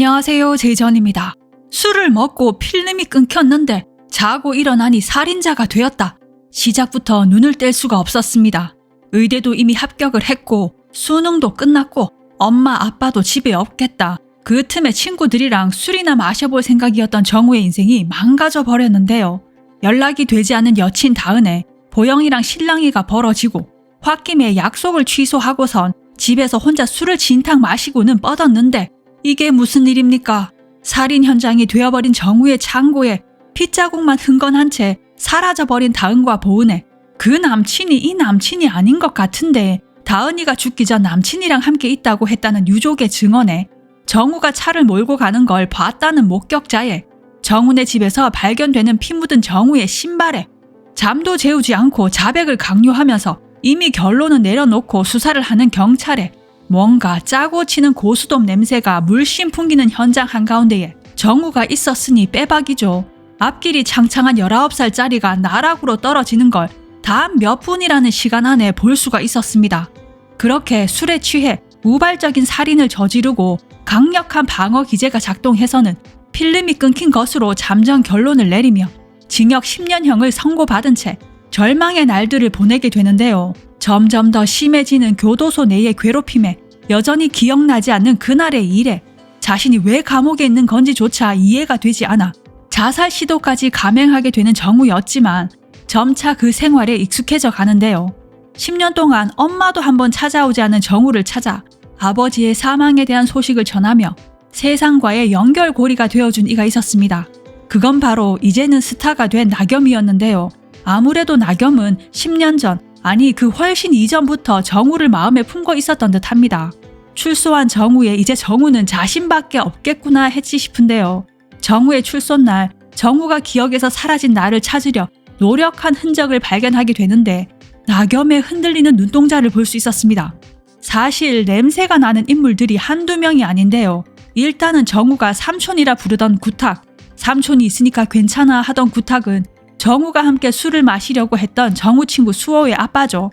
안녕하세요, 제이전입니다. 술을 먹고 필름이 끊겼는데 자고 일어나니 살인자가 되었다. 시작부터 눈을 뗄 수가 없었습니다. 의대도 이미 합격을 했고 수능도 끝났고 엄마 아빠도 집에 없겠다. 그 틈에 친구들이랑 술이나 마셔볼 생각이었던 정우의 인생이 망가져 버렸는데요. 연락이 되지 않은 여친 다은에 보영이랑 신랑이가 벌어지고 홧김에 약속을 취소하고선 집에서 혼자 술을 진탕 마시고는 뻗었는데 이게 무슨 일입니까? 살인 현장이 되어버린 정우의 창고에 핏자국만 흥건한 채 사라져버린 다은과 보은에 그 남친이 이 남친이 아닌 것 같은데 다은이가 죽기 전 남친이랑 함께 있다고 했다는 유족의 증언에 정우가 차를 몰고 가는 걸 봤다는 목격자에 정훈의 집에서 발견되는 피 묻은 정우의 신발에 잠도 재우지 않고 자백을 강요하면서 이미 결론은 내려놓고 수사를 하는 경찰에 뭔가 짜고 치는 고수돔 냄새가 물씬 풍기는 현장 한가운데에 정우가 있었으니 빼박이죠. 앞길이 창창한 19살짜리가 나락으로 떨어지는 걸 단 몇 분이라는 시간 안에 볼 수가 있었습니다. 그렇게 술에 취해 우발적인 살인을 저지르고 강력한 방어 기제가 작동해서는 필름이 끊긴 것으로 잠정 결론을 내리며 징역 10년형을 선고받은 채 절망의 날들을 보내게 되는데요. 점점 더 심해지는 교도소 내의 괴롭힘에 여전히 기억나지 않는 그날의 일에 자신이 왜 감옥에 있는 건지조차 이해가 되지 않아 자살 시도까지 감행하게 되는 정우였지만 점차 그 생활에 익숙해져 가는데요. 10년 동안 엄마도 한번 찾아오지 않은 정우를 찾아 아버지의 사망에 대한 소식을 전하며 세상과의 연결고리가 되어준 이가 있었습니다. 그건 바로 이제는 스타가 된 나겸이었는데요. 아무래도 나겸은 10년 전, 아니 그 훨씬 이전부터 정우를 마음에 품고 있었던 듯 합니다. 출소한 정우에 이제 정우는 자신밖에 없겠구나 했지 싶은데요. 정우의 출소날, 정우가 기억에서 사라진 나를 찾으려 노력한 흔적을 발견하게 되는데 나겸의 흔들리는 눈동자를 볼 수 있었습니다. 사실 냄새가 나는 인물들이 한두 명이 아닌데요. 일단은 정우가 삼촌이라 부르던 구탁, 삼촌이 있으니까 괜찮아 하던 구탁은 정우가 함께 술을 마시려고 했던 정우 친구 수호의 아빠죠.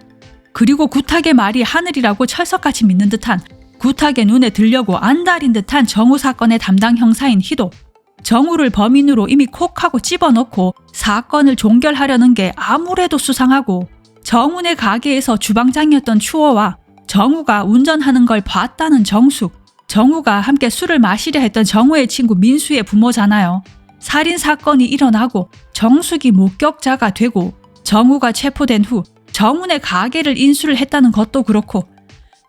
그리고 구탁의 말이 하늘이라고 철석같이 믿는 듯한 구탁의 눈에 들려고 안달인 듯한 정우 사건의 담당 형사인 희도. 정우를 범인으로 이미 콕하고 집어넣고 사건을 종결하려는 게 아무래도 수상하고 정훈의 가게에서 주방장이었던 추호와 정우가 운전하는 걸 봤다는 정숙. 정우가 함께 술을 마시려 했던 정우의 친구 민수의 부모잖아요. 살인 사건이 일어나고 정숙이 목격자가 되고 정우가 체포된 후 정훈의 가게를 인수를 했다는 것도 그렇고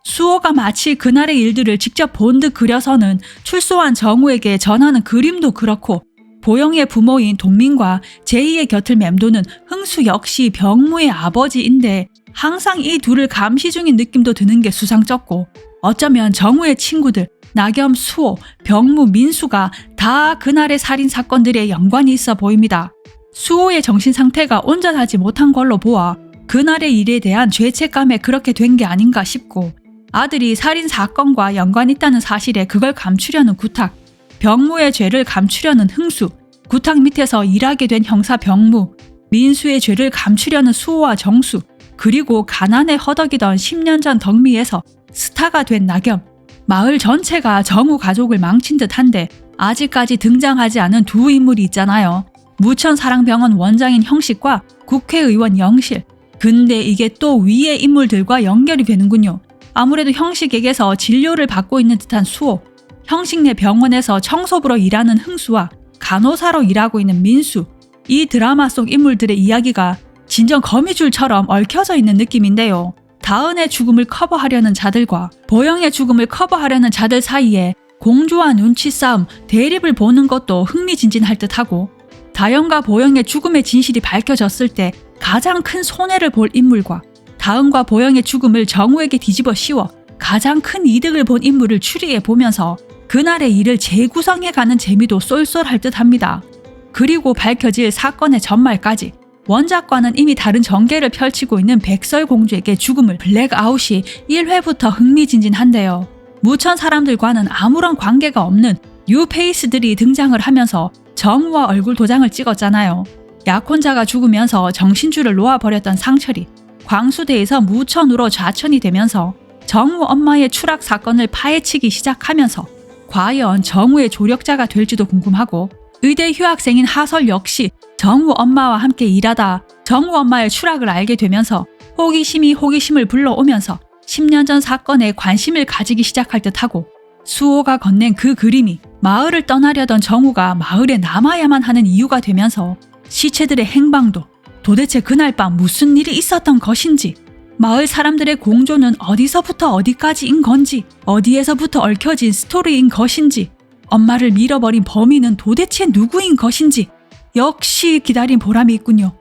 수호가 마치 그날의 일들을 직접 본 듯 그려서는 출소한 정우에게 전하는 그림도 그렇고 보영의 부모인 동민과 제이의 곁을 맴도는 흥수 역시 병무의 아버지인데 항상 이 둘을 감시 중인 느낌도 드는 게 수상쩍고 어쩌면 정우의 친구들 나겸, 수호, 병무, 민수가 다 그날의 살인 사건들에 연관이 있어 보입니다. 수호의 정신 상태가 온전하지 못한 걸로 보아 그날의 일에 대한 죄책감에 그렇게 된 게 아닌가 싶고 아들이 살인 사건과 연관 있다는 사실에 그걸 감추려는 구탁, 병무의 죄를 감추려는 흥수, 구탁 밑에서 일하게 된 형사 병무, 민수의 죄를 감추려는 수호와 정수, 그리고 가난에 허덕이던 10년 전 덕미에서 스타가 된 나겸, 마을 전체가 정우 가족을 망친 듯한데 아직까지 등장하지 않은 두 인물이 있잖아요. 무천사랑병원 원장인 형식과 국회의원 영실. 근데 이게 또 위의 인물들과 연결이 되는군요. 아무래도 형식에게서 진료를 받고 있는 듯한 수호, 형식네 병원에서 청소부로 일하는 흥수와 간호사로 일하고 있는 민수, 이 드라마 속 인물들의 이야기가 진정 거미줄처럼 얽혀져 있는 느낌인데요. 다은의 죽음을 커버하려는 자들과 보영의 죽음을 커버하려는 자들 사이에 공주와 눈치 싸움, 대립을 보는 것도 흥미진진할 듯하고 다영과 보영의 죽음의 진실이 밝혀졌을 때 가장 큰 손해를 볼 인물과 다은과 보영의 죽음을 정우에게 뒤집어 씌워 가장 큰 이득을 본 인물을 추리해 보면서 그날의 일을 재구성해 가는 재미도 쏠쏠할 듯 합니다. 그리고 밝혀질 사건의 전말까지 원작과는 이미 다른 전개를 펼치고 있는 백설공주에게 죽음을 블랙아웃이 1회부터 흥미진진한데요. 무천 사람들과는 아무런 관계가 없는 뉴페이스들이 등장을 하면서 정우와 얼굴 도장을 찍었잖아요. 약혼자가 죽으면서 정신줄을 놓아버렸던 상철이 광수대에서 무천으로 좌천이 되면서 정우 엄마의 추락 사건을 파헤치기 시작하면서 과연 정우의 조력자가 될지도 궁금하고 의대 휴학생인 하설 역시 정우 엄마와 함께 일하다 정우 엄마의 추락을 알게 되면서 호기심이 호기심을 불러오면서 10년 전 사건에 관심을 가지기 시작할 듯하고 수호가 건넨 그 그림이 마을을 떠나려던 정우가 마을에 남아야만 하는 이유가 되면서 시체들의 행방도 도대체 그날 밤 무슨 일이 있었던 것인지 마을 사람들의 공조는 어디서부터 어디까지인 건지 어디에서부터 얽혀진 스토리인 것인지 엄마를 밀어버린 범인은 도대체 누구인 것인지 역시 기다린 보람이 있군요.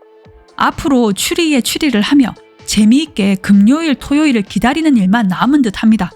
앞으로 추리에 추리를 하며 재미있게 금요일 토요일을 기다리는 일만 남은 듯 합니다.